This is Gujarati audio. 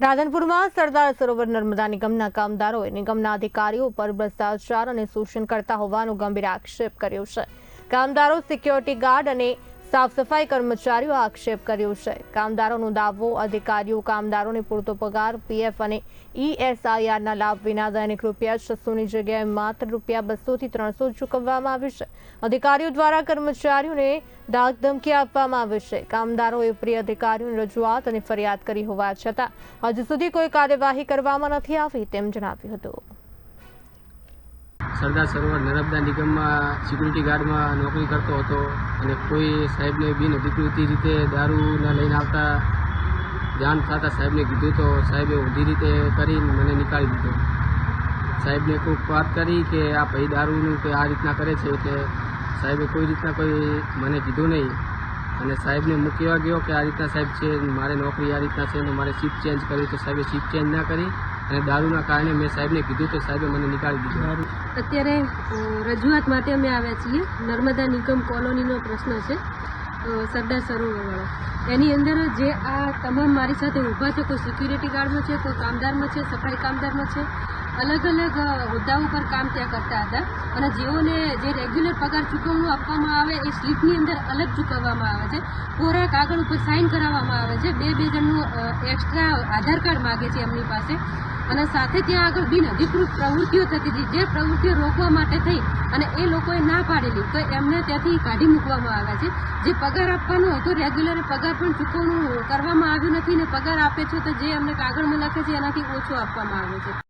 રાધનપુરમાં સરદાર સરોવર નર્મદા નિગમના કામદારોએ નિગમના અધિકારીઓ પર ભ્રષ્ટાચાર અને શોષણ કરતા હોવાનો ગંભીર આક્ષેપ કર્યો છે. કામદારો સિક્યોરિટી ગાર્ડ અને સાફ સફાઈ કર્મચારીઓ આક્ષેપ કર્યો છે. કામદારોનો દાવો, અધિકારીઓ કામદારોને પૂરતો પગાર, પીએફ અને ઈએસઆઈઆરના લાભ વિના દૈનિક રૂપિયા છસોની જગ્યાએ માત્ર રૂપિયા બસોથી ત્રણસો ચૂકવવામાં આવ્યું છે. અધિકારીઓ દ્વારા કર્મચારીઓને ધાક ધમકી આપવામાં આવી છે. કામદારોએ પ્રિય અધિકારીઓની રજૂઆત અને ફરિયાદ કરી હોવા છતાં હજુ સુધી કોઈ કાર્યવાહી કરવામાં નથી આવી તેમ જણાવ્યું હતું. સરદાર સરોવર નર્મદા નિગમમાં સિક્યુરિટી ગાર્ડમાં નોકરી કરતો હતો અને કોઈ સાહેબને બિન અધિકૃતિ રીતે દારૂને લઈને આવતા જાણ થતાં સાહેબને કીધું તો સાહેબે ઊંધી રીતે કરીને મને નીકાળી દીધો. સાહેબને કોઈ વાત કરી કે આ ભાઈ દારૂનું કે આ રીતના કરે છે એટલે સાહેબે કોઈ રીતના કોઈ મને કીધું નહીં અને સાહેબને એવા ગયો કે આ રીતના સાહેબ છે, મારે નોકરી આ રીતના છે અને મારે શિફ્ટ ચેન્જ કરી તો સાહેબે શિફ્ટ ચેન્જ ના કરી અને દારૂના કારણે મેં સાહેબને કીધું તો સાહેબે મને નીકાળી દીધું. અત્યારે રજૂઆત માટે અમે આવ્યા છીએ. નર્મદા નિગમ કોલોનીનો પ્રશ્ન છે સરદાર સરોવરવાળો. એની અંદર જે આ તમામ મારી સાથે ઊભા છે, કોઈ સિક્યુરિટી ગાર્ડમાં છે, કોઈ કામદારમાં છે, સફાઈ કામદારમાં છે અલગ અલગ હોદ્દા ઉપર પર કામ ત્યાં કરતા હતા. અને જેઓને જે રેગ્યુલર પગાર ચૂકવણું આપવામાં આવે, એ સ્લીપની અંદર અલગ ચૂકવવામાં આવે છે. કોરા કાગળ ઉપર સાઇન કરાવવામાં આવે છે. બે બે જણનું એક્સ્ટ્રા આધાર કાર્ડ માગે છે એમની પાસે. અને સાથે ત્યાં આગળ બિન અધિકૃત પ્રવૃત્તિઓ થતી હતી. જે પ્રવૃત્તિઓ રોકવા માટે થઈ અને એ લોકોએ ના પાડેલી, તો એમને ત્યાંથી કાઢી મૂકવામાં આવ્યા છે. જે પગાર આપવાનો હતો રેગ્યુલર પગાર પણ ચૂકવણું કરવામાં આવ્યું નથી ને પગાર આપે છે તો જે અમને કાગળમાં લખે છે, એનાથી ઓછો આપવામાં આવે છે.